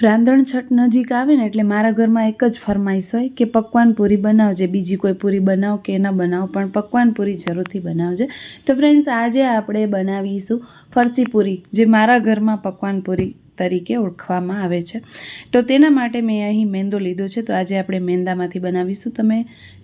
રાંધણ છઠ નજીક આવે ને એટલે મારા ઘરમાં એક જ ફરમાઈશ હોય કે પકવાન પૂરી બનાવજે, બીજી કોઈ પૂરી બનાવ કે ના બનાવ, પણ પકવાન પૂરી જરૂરથી બનાવજે. તો ફ્રેન્ડ્સ આજે આપણે બનાવીશું ફરસી પૂરી, જે મારા ઘરમાં પકવાન પૂરી તરીકે ઓળખવામાં આવે છે. તો તેના માટે મેં અહીં મેંદો લીધો છે, તો આજે આપણે મેંદામાંથી બનાવીશું. તમે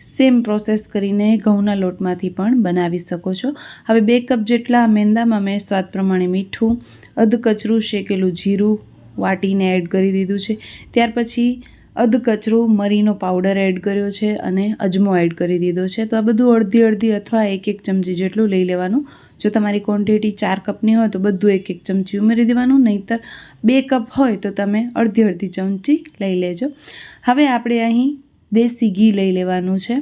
સેમ પ્રોસેસ કરીને ઘઉંના લોટમાંથી પણ બનાવી શકો છો. હવે બે કપ જેટલા મેંદામાં મેં સ્વાદ પ્રમાણે મીઠું અધકચરું શેકેલું જીરું વાટીને એડ કરી દીધું છે. ત્યાર પછી અધકચરો કચરું મરીનો પાવડર એડ કર્યો છે અને અજમો એડ કરી દીધો છે. તો આ બધું અડધી અડધી અથવા એક એક ચમચી જેટલું લઈ લેવાનું. જો તમારી ક્વોન્ટિટી ચાર કપની હોય તો બધું એક એક ચમચી ઉમેરી દેવાનું. નહીંતર બે કપ હોય તો તમે અડધી અડધી ચમચી લઈ લેજો. હવે આપણે અહીં દેશી ઘી લઈ લેવાનું છે.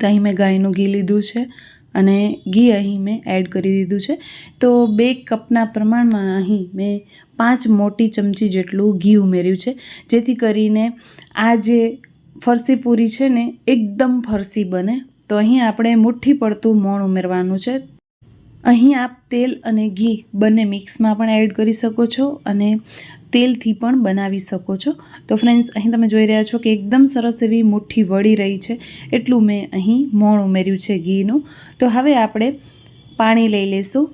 તો અહીં મેં ગાયનું ઘી લીધું છે. અને ઘી અહીં મેં એડ કરી દીધું છે. તો બે કપના પ્રમાણમાં અહીં મેં પાંચ મોટી ચમચી જેટલું ઘી ઉમેર્યું છે. જેથી કરીને આ જે ફરસી પૂરી છે ને, એકદમ ફરસી બને. તો અહીં આપણે મુઠ્ઠી પડતું મોણ ઉમેરવાનું છે. અહીં આપ તેલ અને ઘી બંને મિક્સમાં પણ એડ કરી શકો છો અને તેલથી પણ બનાવી શકો છો. તો ફ્રેન્ડ્સ અહીં તમે જોઈ રહ્યા છો કે એકદમ સરસ એવી મુઠ્ઠી વળી રહી છે. એટલું મેં અહીં મોણ ઉમેર્યું છે ઘીનું. તો હવે આપણે પાણી લઈ લઈશું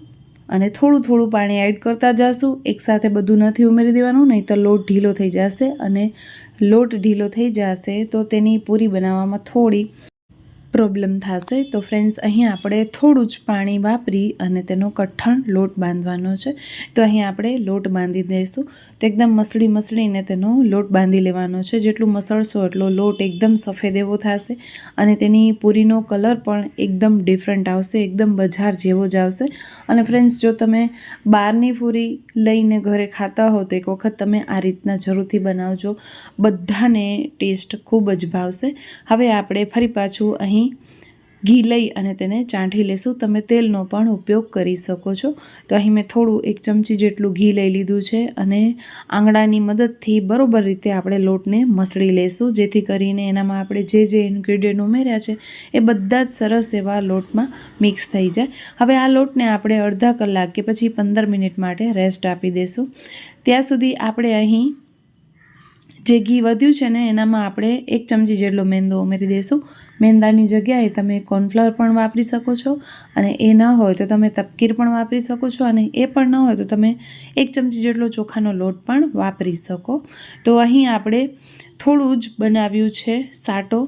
અને થોડું થોડું પાણી એડ કરતા જઈશું એકસાથે બધું નથી ઉમેરી દેવાનું નહીં લોટ ઢીલો થઈ જશે અને લોટ ઢીલો થઈ જશે તો તેની પૂરી બનાવવામાં થોડી પ્રોબ્લેમ થશે, તો ફ્રેન્ડ્સ અહીં આપણે થોડું જ પાણી વાપરી અને તેનો કઠણ લોટ બાંધવાનો છે. તો અહીં આપણે લોટ બાંધી દઈશું. તો એકદમ મસળી મસળીને તેનો લોટ બાંધી લેવાનો છે. જેટલું મસળશો એટલો લોટ એકદમ સફેદ એવો થશે અને તેની પૂરીનો કલર પણ એકદમ ડિફરન્ટ આવશે, એકદમ બજાર જેવો જ આવશે. અને ફ્રેન્ડ્સ જો તમે બહારની પૂરી લઈને ઘરે ખાતા હો, તો એક વખત તમે આ રીતના જરૂરથી બનાવજો. બધાને ટેસ્ટ ખૂબ જ ભાવશે. હવે આપણે ફરી પાછું અહીં ઘી લઈ અને તેને ચાંઠી લેશું. તમે તેલનો પણ ઉપયોગ કરી શકો છો. તો અહીં મેં થોડું એક ચમચી જેટલું ઘી લઈ લીધું છે અને આંગળાની મદદથી બરોબર રીતે આપણે લોટને મસળી લેશું. જેથી કરીને એનામાં આપણે જે જે ઇન્ગ્રીડિયન્ટ ઉમેર્યા છે એ બધા જ સરસ એવા લોટમાં મિક્સ થઈ જાય. હવે આ લોટને આપણે અડધા કલાક કે પછી પંદર મિનિટ માટે રેસ્ટ આપી દઈશું ત્યાં સુધી આપણે અહીં જે ઘી વધ્યું છે ને, એનામાં આપણે એક ચમચી જેટલો મેંદો ઉમેરી દઈશું. મેંદાની જગ્યાએ તમે કોર્નફ્લાવર પણ વાપરી શકો છો અને એ ન હોય તો તમે તપકીર પણ વાપરી શકો છો અને એ પણ ન હોય તો તમે એક ચમચી જેટલો ચોખાનો લોટ પણ વાપરી શકો. તો અહીં આપણે થોડું જ બનાવ્યું છે સાટો.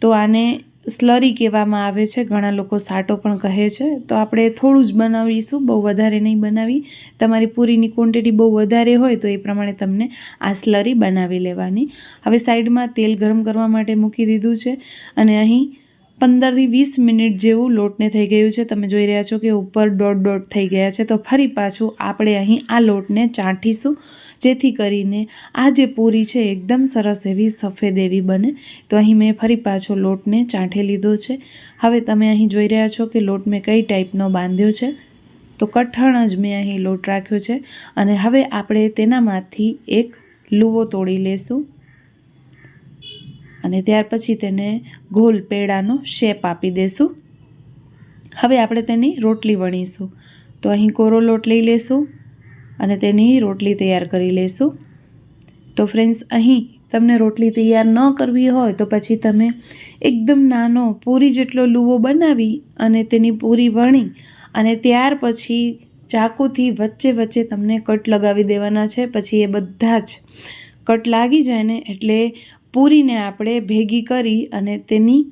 તો આને સ્લરી કહેવામાં આવે છે, ઘણા લોકો સાટો પણ કહે છે. તો આપણે થોડું જ બનાવીશું, બહુ વધારે નહીં બનાવી. તમારી પૂરીની ક્વોન્ટિટી બહુ વધારે હોય તો એ પ્રમાણે તમને આ સ્લરી બનાવી લેવાની. હવે સાઈડમાં તેલ ગરમ કરવા માટે મૂકી દીધું છે અને અહીં પંદરથી વીસ મિનિટ જેવું લોટને થઈ ગયું છે. તમે જોઈ રહ્યા છો કે ઉપર દોઢ દોઢ થઈ ગયા છે. તો ફરી પાછું આપણે અહીં આ લોટને ચાંઠીશું, જેથી કરીને આ જે પૂરી છે એકદમ સરસ એવી સફેદ એવી બને. તો અહીં મેં ફરી પાછો લોટને ચાંઠી લીધો છે. હવે તમે અહીં જોઈ રહ્યા છો કે લોટ મેં કઈ ટાઈપનો બાંધ્યો છે. તો કઠણ જ મેં અહીં લોટ રાખ્યો છે. અને હવે આપણે તેનામાંથી એક લુવો તોડી લેશું. અને ત્યાર પછી તેને ગોલ પેડાનો શેપ આપી દેશું. હવે આપણે તેની રોટલી વણીશું. તો અહીં કોરો લોટ લઈ લેશું અને તેની રોટલી તૈયાર કરી લેશું. તો ફ્રેન્ડ્સ, અહીં તમને રોટલી તૈયાર ન કરવી હોય તો પછી તમે એકદમ નાનો પૂરી જેટલો લુવો બનાવી અને તેની પૂરી વણી અને ત્યાર પછી ચાકુથી વચ્ચે વચ્ચે તમને કટ લગાવી દેવાના છે. પછી એ બધા જ કટ લાગી જાય ને એટલે પૂરીને આપણે ભેગી કરી અને તેની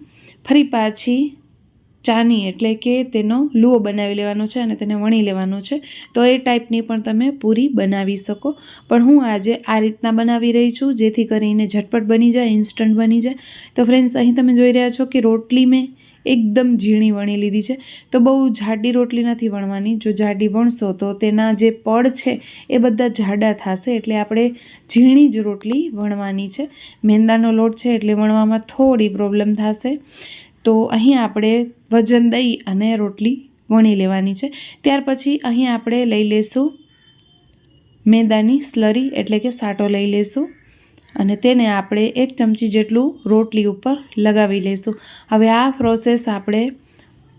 ફરી પાછી ચાની એટલે કે તેનો લુઓ બનાવી લેવાનો છે અને તેને વણી લેવાનો છે. તો એ ટાઈપની પણ તમે પૂરી બનાવી શકો. પણ હું આજે આ રીતના બનાવી રહી છું, જેથી કરીને ઝટપટ બની જાય, ઇન્સ્ટન્ટ બની જાય. તો ફ્રેન્ડ્સ અહીં તમે જોઈ રહ્યા છો કે રોટલી મેં એકદમ ઝીણી વણી લીધી છે. તો બહુ જાડી રોટલી નથી વણવાની. જો જાડી વણશો તો તેના જે પડ છે એ બધા જાડા થશે એટલે આપણે ઝીણી જ રોટલી વણવાની છે. મેંદાનો લોટ છે એટલે વણવામાં થોડી પ્રોબ્લેમ થશે. તો અહીં આપણે વજન દઈ અને રોટલી વણી લેવાની છે. ત્યાર પછી અહીં આપણે લઈ લેશું મેંદાની સ્લરી એટલે કે સાટો લઈ લેશું. અને તેને આપણે એક ચમચી જેટલું રોટલી ઉપર લગાવી લઈશું હવે આ પ્રોસેસ આપણે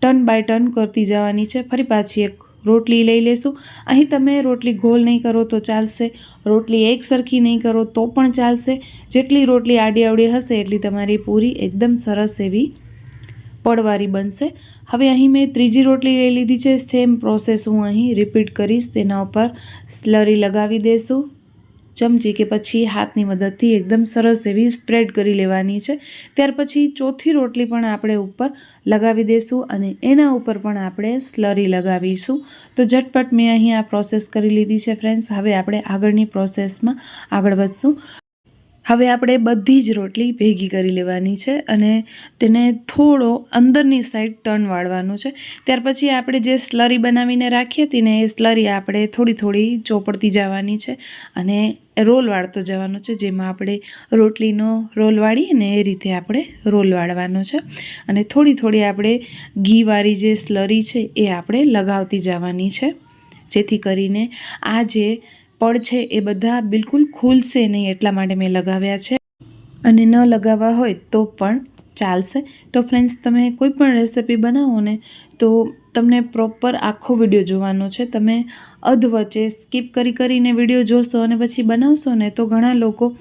ટર્ન બાય ટર્ન કરતી જવાની છે. ફરી પાછી એક રોટલી લઈ લેશું. અહીં તમે રોટલી ગોલ નહીં કરો તો ચાલશે. રોટલી એક સરખી નહીં કરો તો પણ ચાલશે. જેટલી રોટલી આડી આવડી હશે એટલી તમારી પૂરી એકદમ સરસ એવી પડવારી બનશે. હવે અહીં મેં ત્રીજી રોટલી લઈ લીધી છે. સેમ પ્રોસેસ હું અહીં રિપીટ કરીશ. તેના ઉપર સ્લરી લગાવી દેશું. ચમચી કે પછી હાથની મદદથી એકદમ સરસ એવી સ્પ્રેડ કરી લેવાની છે. ત્યાર પછી ચોથી રોટલી પણ આપણે ઉપર લગાવી દઈશું અને એના ઉપર પણ આપણે સ્લરી લગાવીશું. તો ઝટપટ મેં અહીં આ પ્રોસેસ કરી લીધી છે, ફ્રેન્ડ્સ. હવે આપણે આગળની પ્રોસેસમાં આગળ વધશું. હવે આપણે બધી જ રોટલી ભેગી કરી લેવાની છે અને તેને થોડો અંદરની સાઈડ ટર્ન વાળવાનું છે. ત્યાર પછી આપણે જે સ્લરી બનાવીને રાખી હતી ને એ સ્લરી આપણે થોડી થોડી ચોપડતી જવાની છે અને રોલ વાળતો જવાનો છે, જેમાં આપણે રોટલીનો રોલ વાળીએ ને એ રીતે આપણે રોલ વાળવાનો છે. અને થોડી થોડી આપણે ઘીવાળી જે સ્લરી છે એ આપણે લગાવતી જવાની છે. જેથી કરીને આ જે પડ છે એ બધા બિલકુલ ખુલશે નહીં એટલા માટે મેં લગાવ્યા છે. અને ન લગાવવા હોય તો પણ ચાલશે. તો ફ્રેન્ડ્સ તમે કોઈ પણ રેસિપી બનાવો ને, તો તમને પ્રોપર આખો વીડિયો જોવાનો છે. તમે અધ વચ્ચે સ્કીપ કરી કરીને વીડિયો જોશો અને પછી બનાવશો ને, તો ઘણા લોકો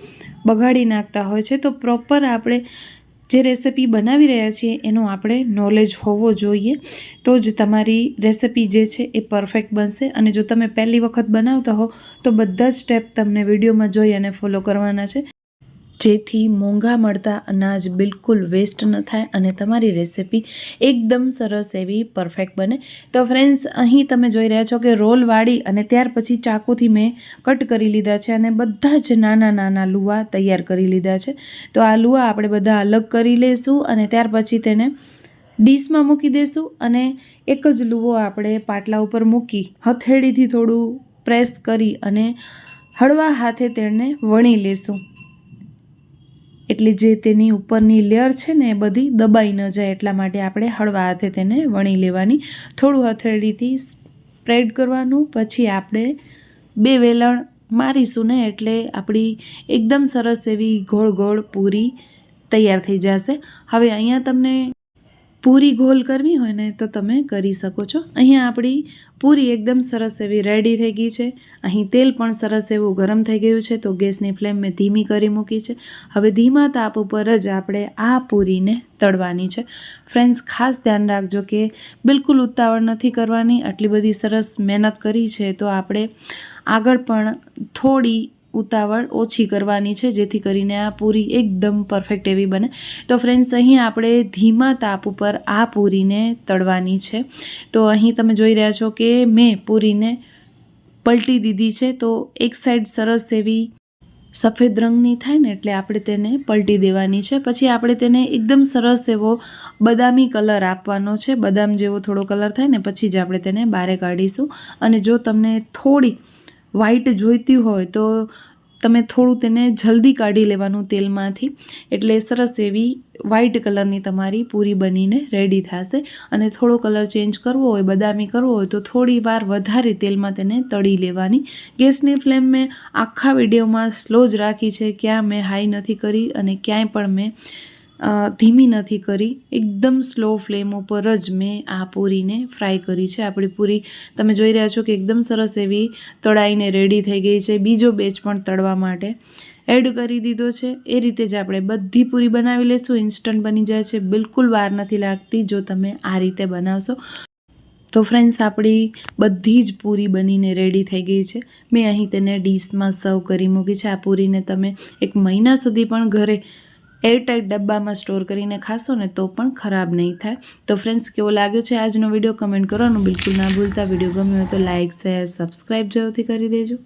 બગાડી નાખતા હોય છે. તો પ્રોપર આપણે જે રેસિપી બનાવી રહ્યા છીએ એનો આપણે નોલેજ હોવો જોઈએ. તો જ તમારી રેસિપી જે છે એ પરફેક્ટ બનશે. અને જો તમે પહેલી વખત બનાવતા હો, તો બધા જ સ્ટેપ તમને વિડીયોમાં જોઈ અને ફોલો કરવાના છે. જેથી મોંઘા મળતા અનાજ બિલકુલ વેસ્ટ ન થાય અને તમારી રેસિપી એકદમ સરસ એવી પરફેક્ટ બને. તો ફ્રેન્ડ્સ અહીં તમે જોઈ રહ્યા છો કે રોલ વાળી અને ત્યાર પછી ચાકુથી મેં કટ કરી લીધા છે અને બધા જ નાના નાના લુવા તૈયાર કરી લીધા છે. તો આ લુવા આપણે બધા અલગ કરી લઈશું અને ત્યાર પછી તેને ડીશમાં મૂકી દઈશું અને એક જ લુવો આપણે પાટલા ઉપર મૂકી હથેળીથી થોડું પ્રેસ કરી અને હળવા હાથે તેને વણી લેશું. એટલે જે તેની ઉપરની લેયર છે ને એ બધી દબાઈ ન જાય એટલા માટે આપણે હળવા હાથે તેને વણી લેવાની. થોડું હથેળીથી સ્પ્રેડ કરવાનું, પછી આપણે બે વેલણ મારીશું ને એટલે આપણી એકદમ સરસ એવી ગોળ ગોળ પૂરી તૈયાર થઈ જશે. હવે અહીંયા તમને પૂરી ગોલ કરવી હોય ને તો તમે કરી શકો છો. અહીંયા આપણી પૂરી એકદમ સરસ એવી રેડી થઈ ગઈ છે. અહીં તેલ પણ સરસ એવું ગરમ થઈ ગયું છે તો ગેસની ફ્લેમ મેં ધીમી કરી મૂકી છે. હવે ધીમા તાપ ઉપર જ આપણે આ પૂરીને તળવાની છે. ફ્રેન્ડ્સ ખાસ ધ્યાન રાખજો કે બિલકુલ ઉતાવળ નથી કરવાની. આટલી બધી સરસ મહેનત કરી છે તો આપણે આગળ પણ થોડી ઉતાવળ ઓછી કરવાની છે, જેથી કરીને આ પૂરી એકદમ પરફેક્ટ એવી બને. તો ફ્રેન્ડ્સ અહીં આપણે ધીમા તાપ ઉપર આ પૂરીને તળવાની છે. તો અહીં તમે જોઈ રહ્યા છો કે મેં પૂરીને પલટી દીધી છે, તો એક સાઈડ સરસ એવી સફેદ રંગની થાય ને, એટલે આપણે તેને પલટી દેવાની છે. પછી આપણે તેને એકદમ સરસ એવો બદામી કલર આપવાનો છે. બદામ જેવો થોડો કલર થાય ને, પછી જ આપણે તેને બહારે કાઢીશું. અને જો તમને થોડી વ્હાઈટ જોઈતી હોય તો તમે થોડું તેને જલ્દી કાઢી લેવાનું તેલમાંથી. એટલે સરસ એવી વ્હાઈટ કલરની તમારી પૂરી બનીને રેડી થશે. અને થોડો કલર ચેન્જ કરવો હોય, બદામી કરવો હોય, તો થોડી વાર વધારે તેલમાં તેને તળી લેવાની. ગેસની ફ્લેમ મેં આખા વિડીયોમાં સ્લો જ રાખી છે. ક્યાં મેં હાઈ નથી કરી અને ક્યાંય પણ મેં ધીમી નથી કરી. એકદમ સ્લો ફ્લેમ ઉપર જ મેં આ પૂરીને ફ્રાય કરી છે. આપણી પૂરી તમે જોઈ રહ્યા છો કે એકદમ સરસ એવી તળાઈને રેડી થઈ ગઈ છે. બીજો બેચ પણ તળવા માટે એડ કરી દીધો છે. એ રીતે જ આપણે બધી પૂરી બનાવી લઈશું ઇન્સ્ટન્ટ બની જાય છે. બિલકુલ વાર નથી લાગતી જો તમે આ રીતે બનાવશો. તો ફ્રેન્ડ્સ, આપણી બધી જ પૂરી બનીને રેડી થઈ ગઈ છે. મેં અહીં તેને ડીશમાં સર્વ કરી મૂકી છે. આ પૂરીને તમે એક મહિના સુધી પણ ઘરે એરટાઈટ ડબ્બામાં સ્ટોર કરીને ખાશો ને તો પણ ખરાબ નહીં થાય. તો ફ્રેન્ડ્સ કેવો લાગ્યો છે આજનો વીડિયો કમેન્ટ કરવાનું બિલકુલ ના ભૂલતા. વીડિયો ગમ્યો હોય તો લાઇક શેર સબસ્ક્રાઈબ જરૂરથી કરી દેજો.